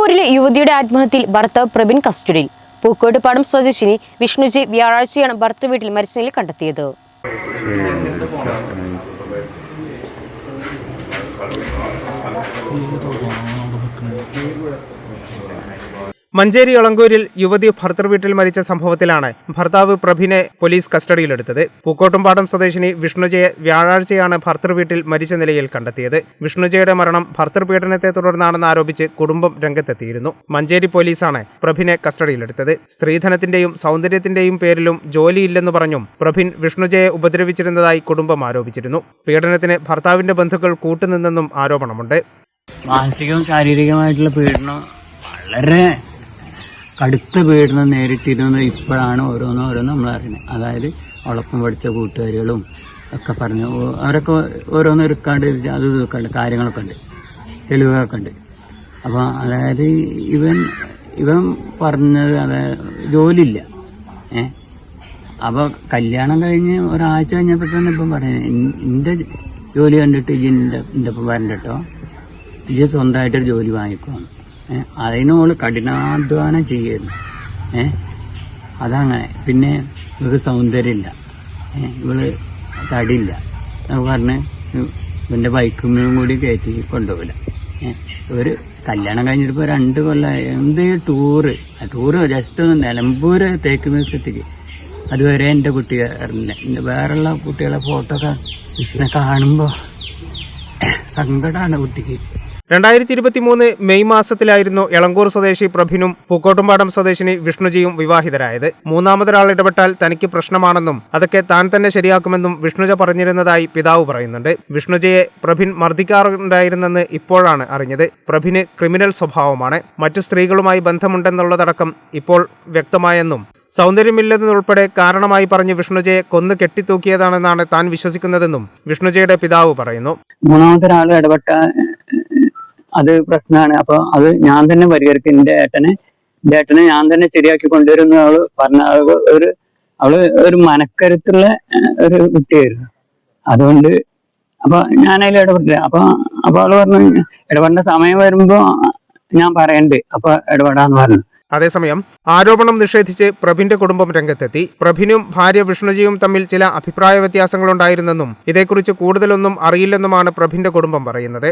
മഞ്ചേരിയിൽ യുവതിയുടെ ആത്മഹത്യയിൽ ഭർത്താവ് പ്രബിൻ കസ്റ്റഡിയിൽ. പൂക്കോട്ടുപാടം സ്വദേശിനി വിഷ്ണുജി വ്യാഴാഴ്ചയാണ് ഭർത്തൃ വീട്ടിൽ മരിച്ച നിലയിൽ കണ്ടെത്തിയത് മഞ്ചേരി ഒളങ്കൂരിൽ യുവതി ഭർത്തൃവീട്ടിൽ മരിച്ച സംഭവത്തിലാണ് ഭർത്താവ് പ്രഭിനെ പോലീസ് കസ്റ്റഡിയിലെടുത്തത്. പൂക്കോട്ടുംപാടം സ്വദേശിനി വിഷ്ണുജയെ വ്യാഴാഴ്ചയാണ് ഭർത്തൃവീട്ടിൽ മരിച്ച നിലയിൽ കണ്ടെത്തിയത്. വിഷ്ണുജയുടെ മരണം ഭർത്തൃപീഡനത്തെ തുടർന്നാണെന്ന് ആരോപിച്ച് കുടുംബം രംഗത്തെത്തിയിരുന്നു. മഞ്ചേരി പോലീസാണ് പ്രഭിനെ കസ്റ്റഡിയിലെടുത്തത്. സ്ത്രീധനത്തിന്റെയും സൗന്ദര്യത്തിന്റെയും പേരിലും ജോലിയില്ലെന്ന് പറഞ്ഞും പ്രഭിൻ വിഷ്ണുജയെ ഉപദ്രവിച്ചിരുന്നതായി കുടുംബം ആരോപിച്ചിരുന്നു. പീഡനത്തിന് ഭർത്താവിന്റെ ബന്ധുക്കൾ കൂട്ടുനിന്നെന്നും ആരോപണമുണ്ട്. മാനസികവും ശാരീരികമായിട്ടുള്ള പീഡനം വളരെ കടുത്ത പീഡനം നേരിട്ടിരുന്നത് ഇപ്പോഴാണ് ഓരോന്നും ഓരോന്നും നമ്മൾ അറിയുന്നത്. അതായത് ഒളപ്പം പഠിച്ച കൂട്ടുകാരികളും ഒക്കെ പറഞ്ഞു. അവരൊക്കെ ഓരോന്നും എടുക്കാണ്ട് അത് ഇതൊക്കെ ഉണ്ട് കാര്യങ്ങളൊക്കെ ഉണ്ട് തെളിവുകളൊക്കെ ഉണ്ട്. അപ്പോൾ അതായത് ഇവൻ ഇവൻ പറഞ്ഞത് അതായത് ജോലിയില്ല. ഏ? അപ്പോൾ കല്യാണം കഴിഞ്ഞ് ഒരാഴ്ച കഴിഞ്ഞപ്പോൾ തന്നെ ഇപ്പം പറയുന്നത് എന്റെ ജോലി കണ്ടിട്ട് ഇജ്ജ് എന്റെ എന്റെ ഒപ്പം വരണ്ട സ്വന്തമായിട്ടൊരു ജോലി വാങ്ങിക്കുവാണ് ഏഹ് അതിനോൾ കഠിനാധ്വാനം ചെയ്യുന്നു. ഏഹ് അതങ്ങനെ. പിന്നെ ഇവർക്ക് സൗന്ദര്യമില്ല. ഇവൾ തടിയില്ല. പറഞ്ഞ് ഇവന്റെ ബൈക്കുമ്മയും കൂടി കയറ്റി കൊണ്ടുപോകില്ല ഒരു കല്യാണം കഴിഞ്ഞിട്ട് ഇപ്പോൾ രണ്ട് കൊല്ലം എന്ത് ടൂറ്? ടൂറ് ജസ്റ്റ് ഒന്ന് നിലമ്പൂര് തേക്ക് നിർത്തിക്ക് അതുവരെ എന്റെ കുട്ടികാരന്റെ എന്റെ വേറെയുള്ള കുട്ടികളെ ഫോട്ടോ ഒക്കെ കാണുമ്പോൾ സങ്കടമാണ് കുട്ടിക്ക്. രണ്ടായിരത്തി ഇരുപത്തി മൂന്ന് മെയ് മാസത്തിലായിരുന്നു എളങ്കൂർ സ്വദേശി പ്രഭിനും പൂക്കോട്ടുംപാടം സ്വദേശിനി വിഷ്ണുജിയും വിവാഹിതരായത്. മൂന്നാമതൊരാൾ ഇടപെട്ടാൽ തനിക്ക് പ്രശ്നമാണെന്നും അതൊക്കെ താൻ തന്നെ ശരിയാക്കുമെന്നും വിഷ്ണുജ പറഞ്ഞിരുന്നതായി പിതാവ് പറയുന്നുണ്ട്. വിഷ്ണുജയെ പ്രഭിൻ മർദ്ദിക്കാറുണ്ടായിരുന്നെന്ന് ഇപ്പോഴാണ് അറിഞ്ഞത്. പ്രഭിന് ക്രിമിനൽ സ്വഭാവമാണ്. മറ്റു സ്ത്രീകളുമായി ബന്ധമുണ്ടെന്നുള്ളതടക്കം ഇപ്പോൾ വ്യക്തമായെന്നും സൗന്ദര്യമില്ലെന്നതുൾപ്പെടെ കാരണമായി പറഞ്ഞ് വിഷ്ണുജയെ കൊന്നു കെട്ടിത്തൂക്കിയതാണെന്നാണ് താൻ വിശ്വസിക്കുന്നതെന്നും വിഷ്ണുജയുടെ പിതാവ് പറയുന്നു. മൂന്നാമത്തെ ഒരാൾ ഇടപെട്ട അത് പ്രശ്നമാണ് അപ്പൊ അത് ഞാൻ തന്നെ പരിഹരിക്കും. എന്റെ ഏട്ടനെ എന്റെ ഏട്ടനെ ഞാൻ തന്നെ ശരിയാക്കി കൊണ്ടുവരുന്ന അവൾ പറഞ്ഞ ഒരു അവൾ ഒരു മനക്കരുത്തുള്ള ഒരു കുട്ടിയായിരുന്നു. അതുകൊണ്ട് അപ്പൊ ഞാൻ അതിൽ ഇടപെട്ടില്ല. അപ്പൊ അപ്പൊ അവൾ പറഞ്ഞു ഇടപെടേണ്ട സമയം വരുമ്പോ ഞാൻ പറയണ്ട്. അപ്പൊ ഇടപെടാന്ന് പറഞ്ഞു. അതേസമയം ആരോപണം നിഷേധിച്ച് പ്രഭിന്റെ കുടുംബം രംഗത്തെത്തി. പ്രഭിനും ഭാര്യ വിഷ്ണുജിയും തമ്മിൽ ചില അഭിപ്രായ വ്യത്യാസങ്ങളുണ്ടായിരുന്നെന്നും ഇതേക്കുറിച്ച് കൂടുതലൊന്നും അറിയില്ലെന്നുമാണ് പ്രഭിന്റെ കുടുംബം പറയുന്നത്.